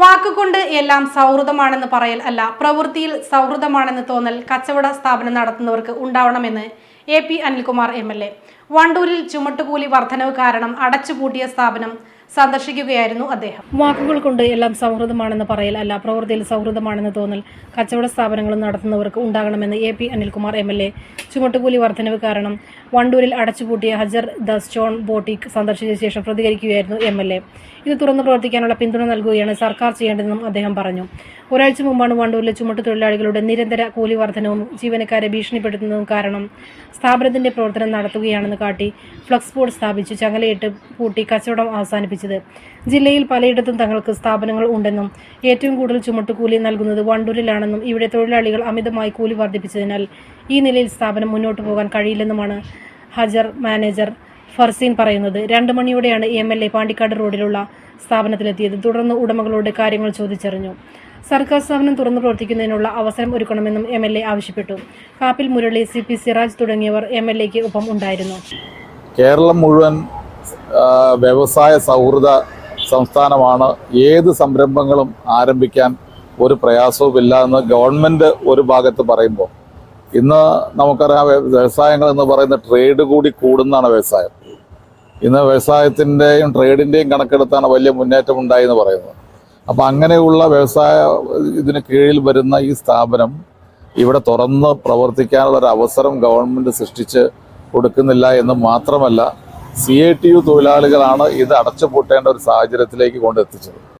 വാക്കുകൊണ്ട് എല്ലാം സൗഹൃദമാണെന്ന് പറയൽ അല്ല പ്രവൃത്തിയിൽ സൗഹൃദമാണെന്ന് തോന്നൽ കച്ചവട സ്ഥാപനം നടത്തുന്നവർക്ക് ഉണ്ടാവണമെന്ന് A P Anilkumar M L A. വണ്ടൂരിൽ ചുമട്ടുകൂലി വർധനവ് കാരണം അടച്ചുപൂട്ടിയ സ്ഥാപനം സന്ദർശിക്കുകയായിരുന്നു അദ്ദേഹം. വാക്കുകൾ കൊണ്ട് എല്ലാം സൗഹൃദമാണെന്ന് പറയൽ അല്ല പ്രവൃത്തിയിൽ സൗഹൃദമാണെന്ന് തോന്നൽ കച്ചവട സ്ഥാപനങ്ങൾ നടത്തുന്നവർക്ക് ഉണ്ടാകണമെന്ന് A P Anilkumar M L A. ചുമട്ടുകൂലി വർധനവ് കാരണം വണ്ടൂരിൽ അടച്ചുപൂട്ടിയ ഹജർ ദ സ്റ്റോൺ ബോട്ടിക് സന്ദർശിച്ച ശേഷം പ്രതികരിക്കുകയായിരുന്നു എം എൽ എ. ഇത് തുറന്നു പ്രവർത്തിക്കാനുള്ള പിന്തുണ നൽകുകയാണ് സർക്കാർ ചെയ്യേണ്ടതെന്നും അദ്ദേഹം പറഞ്ഞു. ഒരാഴ്ച മുമ്പാണ് വണ്ടൂരിലെ ചുമട്ടു തൊഴിലാളികളുടെ നിരന്തര കൂലി വർധനവും ജീവനക്കാരെ ഭീഷണിപ്പെടുത്തുന്നതും കാരണം സ്ഥാപനത്തിന്റെ പ്രവർത്തനം നടത്തുകയാണെന്ന് കാട്ടി ഫ്ലക്സ് ബോർഡ് സ്ഥാപിച്ചു ചങ്ങലയിട്ട് പൂട്ടി കച്ചവടം അവസാനിപ്പിച്ചത്. ജില്ലയിൽ പലയിടത്തും തങ്ങൾക്ക് സ്ഥാപനങ്ങൾ ഉണ്ടെന്നും ഏറ്റവും കൂടുതൽ ചുമട്ടുകൂലി നൽകുന്നത് വണ്ടൂരിലാണെന്നും ഇവിടെ തൊഴിലാളികൾ അമിതമായി കൂലി വർദ്ധിപ്പിച്ചതിനാൽ ഈ നിലയിൽ സ്ഥാപനം മുന്നോട്ട് പോകാൻ കഴിയില്ലെന്നുമാണ് ഹജർ മാനേജർ ഫർസീൻ പറയുന്നത് രണ്ട് മണിയോടെയാണ് എം എൽ എ പാണ്ടിക്കാട് റോഡിലുള്ള സ്ഥാപനത്തിലെത്തിയത്. തുടർന്ന് ഉടമകളോട് കാര്യങ്ങൾ ചോദിച്ചറിഞ്ഞു. സർക്കാർ സ്ഥാപനം തുറന്നു പ്രവർത്തിക്കുന്നതിനുള്ള അവസരം ഒരുക്കണമെന്നും എം എൽ എ ആവശ്യപ്പെട്ടു. കാപ്പിൽ മുരളി സി പി സിറാജ് തുടങ്ങിയവർ എം എൽ എക്ക് ഒപ്പം ഉണ്ടായിരുന്നു. കേരളം മുഴുവൻ വ്യവസായ സൗഹൃദ സംസ്ഥാനമാണ്. ഏത് സംരംഭങ്ങളും ആരംഭിക്കാൻ ഒരു പ്രയാസവുമില്ല എന്ന് ഗവൺമെന്റ് ഒരു ഭാഗത്ത് പറയുമ്പോൾ ഇന്ന് നമുക്കറിയാം വ്യ- വ്യവസായങ്ങൾ എന്ന് പറയുന്ന ട്രേഡ് കൂടി കൂടുന്നതാണ് വ്യവസായം. ഇന്ന് വ്യവസായത്തിന്റെയും ട്രേഡിന്റെയും കണക്കെടുത്താണ് വലിയ മുന്നേറ്റം ഉണ്ടായി എന്ന് പറയുന്നത്. അപ്പം അങ്ങനെയുള്ള വ്യവസായ ഇതിന് കീഴിൽ വരുന്ന ഈ സ്ഥാപനം ഇവിടെ തുറന്ന് പ്രവർത്തിക്കാനുള്ള ഒരു അവസരം ഗവൺമെന്റ് സൃഷ്ടിച്ച് കൊടുക്കുന്നില്ല എന്ന് മാത്രമല്ല സി ഐ ടി യു തൊഴിലാളികളാണ് ഇത് അടച്ചുപൂട്ടേണ്ട ഒരു സാഹചര്യത്തിലേക്ക് കൊണ്ടെത്തിച്ചത്